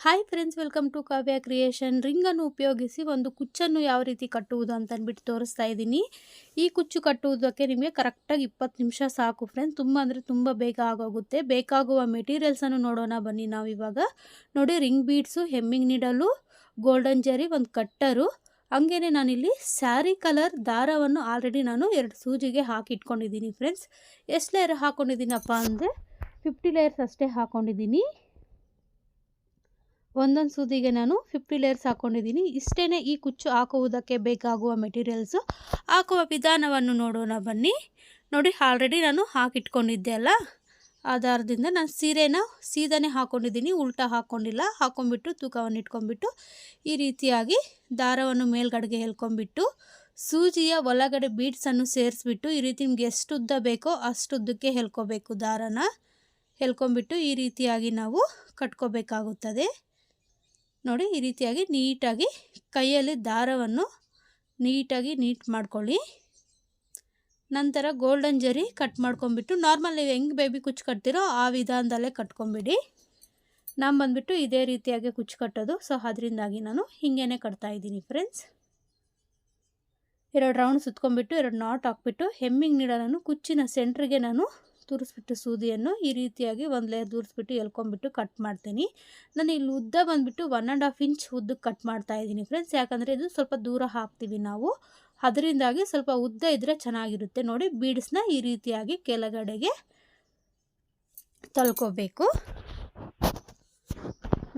Hi friends welcome to Kavya creation ರಿಂಗನ್ನು ಉಪಯೋಗಿಸಿ ಒಂದು ಕುಚ್ಚನ್ನು ಯಾವ ರೀತಿ ಕಟ್ಟುವುದು ಅಂತ ಅಂದ್ಬಿಟ್ಟು ತೋರಿಸ್ತಾ ಇದ್ದೀನಿ. ಈ ಕುಚ್ಚು ಕಟ್ಟುವುದಕ್ಕೆ ನಿಮಗೆ ಕರೆಕ್ಟಾಗಿ ಇಪ್ಪತ್ತು ನಿಮಿಷ ಸಾಕು ಫ್ರೆಂಡ್ಸ್ ತುಂಬ ಅಂದರೆ ತುಂಬ ಬೇಗ ಆಗೋಗುತ್ತೆ. ಬೇಕಾಗುವ ಮೆಟೀರಿಯಲ್ಸನ್ನು ನೋಡೋಣ ಬನ್ನಿ ನಾವು ಇವಾಗ. ನೋಡಿ ರಿಂಗ್ ಬೀಡ್ಸು ಹೆಮ್ಮಿಂಗ್ ನೀಡಲು ಗೋಲ್ಡನ್ ಜರಿ ಒಂದು ಕಟ್ಟರು ಹಂಗೇ ನಾನಿಲ್ಲಿ ಸ್ಯಾರಿ ಕಲರ್ ದಾರವನ್ನು ಆಲ್ರೆಡಿ ನಾನು ಎರಡು ಸೂಜಿಗೆ ಹಾಕಿ ಇಟ್ಕೊಂಡಿದ್ದೀನಿ ಫ್ರೆಂಡ್ಸ್ ಎಷ್ಟು ಲೇಯರ್ ಹಾಕ್ಕೊಂಡಿದ್ದೀನಪ್ಪ ಅಂದರೆ ಫಿಫ್ಟಿ ಲೇಯರ್ಸ್ ಅಷ್ಟೇ ಹಾಕ್ಕೊಂಡಿದ್ದೀನಿ ಒಂದೊಂದು ಸೂದಿಗೆ ನಾನು ಫಿಫ್ಟಿ ಲೇಯರ್ಸ್ ಹಾಕ್ಕೊಂಡಿದ್ದೀನಿ ಇಷ್ಟೇ ಈ ಕುಚ್ಚು ಹಾಕುವುದಕ್ಕೆ ಬೇಕಾಗುವ ಮೆಟೀರಿಯಲ್ಸು ಹಾಕುವ ವಿಧಾನವನ್ನು ನೋಡೋಣ ಬನ್ನಿ. ನೋಡಿ ಆಲ್ರೆಡಿ ನಾನು ಹಾಕಿಟ್ಕೊಂಡಿದ್ದೆ ಅಲ್ಲ? ಆಧಾರದಿಂದ ನಾನು ಸೀರೆನ ಸೀದಾನೇ ಹಾಕ್ಕೊಂಡಿದ್ದೀನಿ ಉಲ್ಟಾ ಹಾಕ್ಕೊಂಡಿಲ್ಲ ಹಾಕ್ಕೊಂಬಿಟ್ಟು ತೂಕವನ್ನು ಇಟ್ಕೊಂಡ್ಬಿಟ್ಟು ಈ ರೀತಿಯಾಗಿ ದಾರವನ್ನು ಮೇಲ್ಗಡೆಗೆ ಹೇಳ್ಕೊಂಬಿಟ್ಟು ಸೂಜಿಯ ಒಳಗಡೆ ಬೀಡ್ಸನ್ನು ಸೇರಿಸ್ಬಿಟ್ಟು ಈ ರೀತಿ ನಿಮ್ಗೆ ಎಷ್ಟು ಉದ್ದ ಬೇಕೋ ಅಷ್ಟು ಉದ್ದಕ್ಕೆ ಎಳ್ಕೊಬೇಕು ದಾರನ. ಹೇಳ್ಕೊಂಬಿಟ್ಟು ಈ ರೀತಿಯಾಗಿ ನಾವು ಕಟ್ಕೋಬೇಕಾಗುತ್ತದೆ. ನೋಡಿ ಈ ರೀತಿಯಾಗಿ ನೀಟಾಗಿ ಕೈಯಲ್ಲಿ ದಾರವನ್ನು ನೀಟಾಗಿ ನೀಟ್ ಮಾಡ್ಕೊಳ್ಳಿ. ನಂತರ ಗೋಲ್ಡನ್ ಜರಿ ಕಟ್ ಮಾಡ್ಕೊಂಬಿಟ್ಟು ನಾರ್ಮಲ್ ನೀವು ಹೆಂಗೆ ಬೇಬಿ ಕುಚ್ಚು ಕಟ್ತೀರೋ ಆ ವಿಧಾನದಲ್ಲೇ ಕಟ್ಕೊಂಬಿಡಿ. ನಾನು ಬಂದುಬಿಟ್ಟು ಇದೇ ರೀತಿಯಾಗಿ ಕುಚ್ಚು ಕಟ್ಟೋದು. ಸೊ ಅದರಿಂದಾಗಿ ನಾನು ಹಿಂಗೇ ಕಟ್ತಾಯಿದ್ದೀನಿ ಫ್ರೆಂಡ್ಸ್ ಎರಡು ರೌಂಡ್ ಸುತ್ಕೊಂಡ್ಬಿಟ್ಟು ಎರಡು ನಾಟ್ ಹಾಕ್ಬಿಟ್ಟು ಹೆಮ್ಮಿಂಗ್ ನೀಡೋ ನಾನು ಕುಚ್ಚಿನ ಸೆಂಟ್ರಿಗೆ ನಾನು ತುರಿಸ್ಬಿಟ್ಟು ಸೂದಿಯನ್ನು ಈ ರೀತಿಯಾಗಿ ಒಂದು ಲೇಯರ್ ತೂರಿಸ್ಬಿಟ್ಟು ಎಲ್ಕೊಂಬಿಟ್ಟು ಕಟ್ ಮಾಡ್ತೀನಿ. ನಾನು ಇಲ್ಲಿ ಉದ್ದ ಬಂದುಬಿಟ್ಟು ಒನ್ ಆ್ಯಂಡ್ ಹಾಫ್ ಇಂಚ್ ಉದ್ದಕ್ಕೆ ಕಟ್ ಮಾಡ್ತಾ ಇದ್ದೀನಿ ಫ್ರೆಂಡ್ಸ್ ಯಾಕಂದರೆ ಇದು ಸ್ವಲ್ಪ ದೂರ ಹಾಕ್ತೀವಿ ನಾವು. ಅದರಿಂದಾಗಿ ಸ್ವಲ್ಪ ಉದ್ದ ಇದ್ದರೆ ಚೆನ್ನಾಗಿರುತ್ತೆ. ನೋಡಿ ಬೀಡ್ಸ್ನ ಈ ರೀತಿಯಾಗಿ ಕೆಳಗಡೆಗೆ ತಳ್ಕೋಬೇಕು.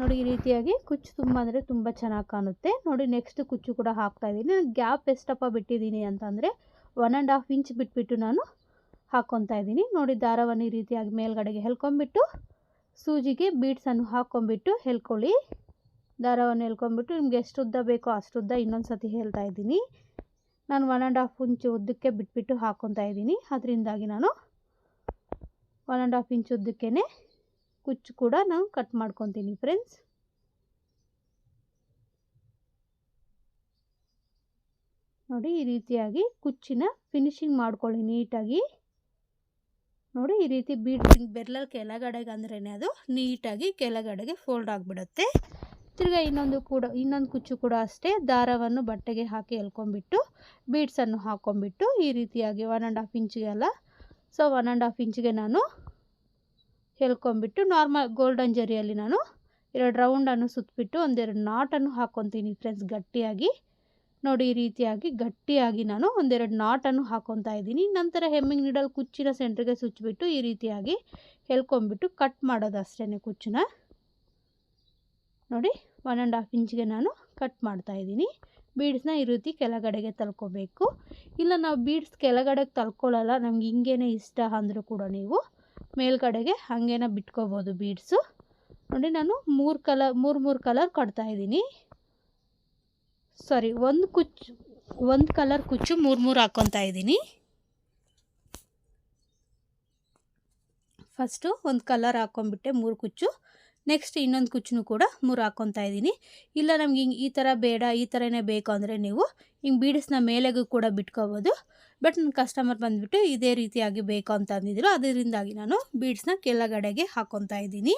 ನೋಡಿ, ಈ ರೀತಿಯಾಗಿ ಕುಚ್ಚು ತುಂಬ ಅಂದರೆ ತುಂಬ ಚೆನ್ನಾಗಿ ಕಾಣುತ್ತೆ. ನೋಡಿ ನೆಕ್ಸ್ಟ್ ಕುಚ್ಚು ಕೂಡ ಹಾಕ್ತಾ ಇದ್ದೀನಿ. ಗ್ಯಾಪ್ ಎಷ್ಟಪ್ಪ ಬಿಟ್ಟಿದ್ದೀನಿ ಅಂತಂದರೆ ಒನ್ ಆ್ಯಂಡ್ ಹಾಫ್ ಇಂಚ್ ಬಿಟ್ಬಿಟ್ಟು ನಾನು ಹಾಕ್ಕೊತಾ ಇದ್ದೀನಿ. ನೋಡಿ, ದಾರವನ್ನು ಈ ರೀತಿಯಾಗಿ ಮೇಲ್ಗಡೆಗೆ ಹೆಲ್ಕೊಂಬಿಟ್ಟು ಸೂಜಿಗೆ ಬೀಡ್ಸನ್ನು ಹಾಕ್ಕೊಂಬಿಟ್ಟು ಹೆಲ್ಕೊಳ್ಳಿ ದಾರವನ್ನು ಹೆಲ್ಕೊಂಬಿಟ್ಟು ನಿಮ್ಗೆ ಎಷ್ಟು ಉದ್ದ ಬೇಕೋ ಅಷ್ಟು ಉದ್ದ ಇನ್ನೊಂದು ಸತಿ ಹೇಳ್ತಾ ಇದ್ದೀನಿ. ನಾನು ಒನ್ ಆ್ಯಂಡ್ ಹಾಫ್ ಇಂಚು ಉದ್ದಕ್ಕೆ ಬಿಟ್ಬಿಟ್ಟು ಹಾಕ್ಕೊತಾ ಇದ್ದೀನಿ. ಅದರಿಂದಾಗಿ ನಾನು ಒನ್ ಆ್ಯಂಡ್ ಹಾಫ್ ಇಂಚ್ ಉದ್ದಕ್ಕೆ ಕುಚ್ಚು ಕೂಡ ನಾನು ಕಟ್ ಮಾಡ್ಕೊತೀನಿ ಫ್ರೆಂಡ್ಸ್ ನೋಡಿ, ಈ ರೀತಿಯಾಗಿ ಕುಚ್ಚಿನ ಫಿನಿಶಿಂಗ್ ಮಾಡ್ಕೊಳ್ಳಿ ನೀಟಾಗಿ. ನೋಡಿ ಈ ರೀತಿ ಬೀಡ್ಸಿಂಗ್ ಬೆರ್ಲಲ್ಲಿ ಕೆಳಗಡೆಗೆ ಅಂದ್ರೇ ಅದು ನೀಟಾಗಿ ಕೆಳಗಡೆಗೆ ಫೋಲ್ಡ್ ಆಗಿಬಿಡುತ್ತೆ. ತಿರ್ಗಾ ಇನ್ನೊಂದು ಕೂಡ, ಇನ್ನೊಂದು ಕುಚ್ಚು ಕೂಡ ಅಷ್ಟೇ. ದಾರವನ್ನು ಬಟ್ಟೆಗೆ ಹಾಕಿ ಎಲ್ಕೊಂಬಿಟ್ಟು ಬೀಡ್ಸನ್ನು ಹಾಕ್ಕೊಂಬಿಟ್ಟು ಈ ರೀತಿಯಾಗಿ ಒನ್ ಆ್ಯಂಡ್ ಹಾಫ್ ಇಂಚಿಗೆ ಅಲ್ಲ ಸೊ ಒನ್ ಆ್ಯಂಡ್ ಹಾಫ್ ಇಂಚಿಗೆ ನಾನು ಎಳ್ಕೊಂಬಿಟ್ಟು ನಾರ್ಮಲ್ ಗೋಲ್ಡನ್ ಜರಿಯಲ್ಲಿ ನಾನು ಎರಡು ರೌಂಡನ್ನು ಸುತ್ತಬಿಟ್ಟು ಒಂದೆರಡು ನಾಟನ್ನು ಹಾಕ್ಕೊತೀನಿ ಫ್ರೆಂಡ್ಸ್ ಗಟ್ಟಿಯಾಗಿ. ನೋಡಿ ಈ ರೀತಿಯಾಗಿ ಗಟ್ಟಿಯಾಗಿ ನಾನು ಒಂದೆರಡು ನಾಟನ್ನು ಹಾಕೊತಾ ಇದ್ದೀನಿ. ನಂತರ ಹೆಮ್ಮಿಂಗ್ ನೀಡಲ್ ಕುಚ್ಚಿನ ಸೆಂಟ್ರಿಗೆ ಸುಚ್ಚಿಬಿಟ್ಟು ಈ ರೀತಿಯಾಗಿ ಎಳ್ಕೊಂಬಿಟ್ಟು ಕಟ್ ಮಾಡೋದು ಅಷ್ಟೇ ಕುಚ್ಚನ್ನ. ನೋಡಿ ಒನ್ ಆ್ಯಂಡ್ ಹಾಫ್ ಇಂಚ್ಗೆ ನಾನು ಕಟ್ ಮಾಡ್ತಾ ಇದ್ದೀನಿ. ಬೀಡ್ಸ್ನ ಈ ರೀತಿ ಕೆಳಗಡೆಗೆ ತಲ್ಕೋಬೇಕು. ಇಲ್ಲ, ನಾವು ಬೀಡ್ಸ್ ಕೆಳಗಡೆಗೆ ತಲ್ಕೊಳ್ಳಲ್ಲ ನಮ್ಗೆ ಹಿಂಗೇನೆ ಇಷ್ಟ ಅಂದರೂ ಕೂಡ ನೀವು ಮೇಲ್ಗಡೆಗೆ ಹಾಗೇನ ಬಿಟ್ಕೋಬೋದು ಬೀಡ್ಸು ನೋಡಿ, ನಾನು ಮೂರು ಕಲರ್ ಮೂರು ಮೂರು ಕಲರ್ ಕಟ್ತಾಯಿದ್ದೀನಿ ಸಾರಿ ಒಂದು ಕುಚ್ಚು ಒಂದು ಕಲರ್ ಕುಚ್ಚು ಮೂರು ಮೂರು ಹಾಕ್ಕೊತಾ ಇದ್ದೀನಿ. ಫಸ್ಟು ಒಂದು ಕಲರ್ ಹಾಕ್ಕೊಂಬಿಟ್ಟೆ ಮೂರು ಕುಚ್ಚು. ನೆಕ್ಸ್ಟ್ ಇನ್ನೊಂದು ಕುಚ್ಚು ಕೂಡ ಮೂರು ಹಾಕ್ಕೊತಾ ಇದ್ದೀನಿ. ಇಲ್ಲ ನಮ್ಗೆ ಹಿಂಗೆ ಈ ಥರ ಬೇಡ, ಈ ಥರನೇ ಬೇಕು ಅಂದರೆ ನೀವು ಹಿಂಗೆ ಬೀಡ್ಸ್ನ ಮೇಲೆಗೂ ಕೂಡ ಬಿಟ್ಕೋಬೋದು. ಬಟ್ ನನ್ನ ಕಸ್ಟಮರ್ ಬಂದುಬಿಟ್ಟು ಇದೇ ರೀತಿಯಾಗಿ ಬೇಕು ಅಂತ ಅಂದಿದ್ರು ಅದರಿಂದಾಗಿ ನಾನು ಬೀಡ್ಸ್ನ ಕೆಳಗಡೆಗೆ ಹಾಕ್ಕೊತಾ ಇದ್ದೀನಿ.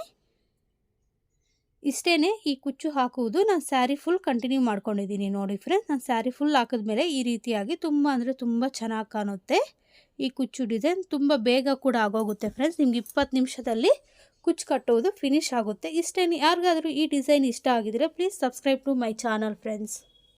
ಇಷ್ಟೇ ಈ ಕುಚ್ಚು ಹಾಕುವುದು. ನಾನು ಸ್ಯಾರಿ ಫುಲ್ ಕಂಟಿನ್ಯೂ ಮಾಡ್ಕೊಂಡಿದ್ದೀನಿ ನೋಡಿ ಫ್ರೆಂಡ್ಸ್ ನಾನು ಸ್ಯಾರಿ ಫುಲ್ ಹಾಕಿದ್ಮೇಲೆ ಈ ರೀತಿಯಾಗಿ ತುಂಬ ಅಂದರೆ ತುಂಬ ಚೆನ್ನಾಗಿ ಕಾಣುತ್ತೆ ಈ ಕುಚ್ಚು ಡಿಸೈನ್ ತುಂಬ ಬೇಗ ಕೂಡ ಆಗೋಗುತ್ತೆ ಫ್ರೆಂಡ್ಸ್ ನಿಮ್ಗೆ ಇಪ್ಪತ್ತು ನಿಮಿಷದಲ್ಲಿ ಕುಚ್ಚು ಕಟ್ಟುವುದು ಫಿನಿಶ್ ಆಗುತ್ತೆ. ಇಷ್ಟೇ ಯಾರಿಗಾದರೂ ಈ ಡಿಸೈನ್ ಇಷ್ಟ ಆಗಿದರೆ please subscribe to my channel friends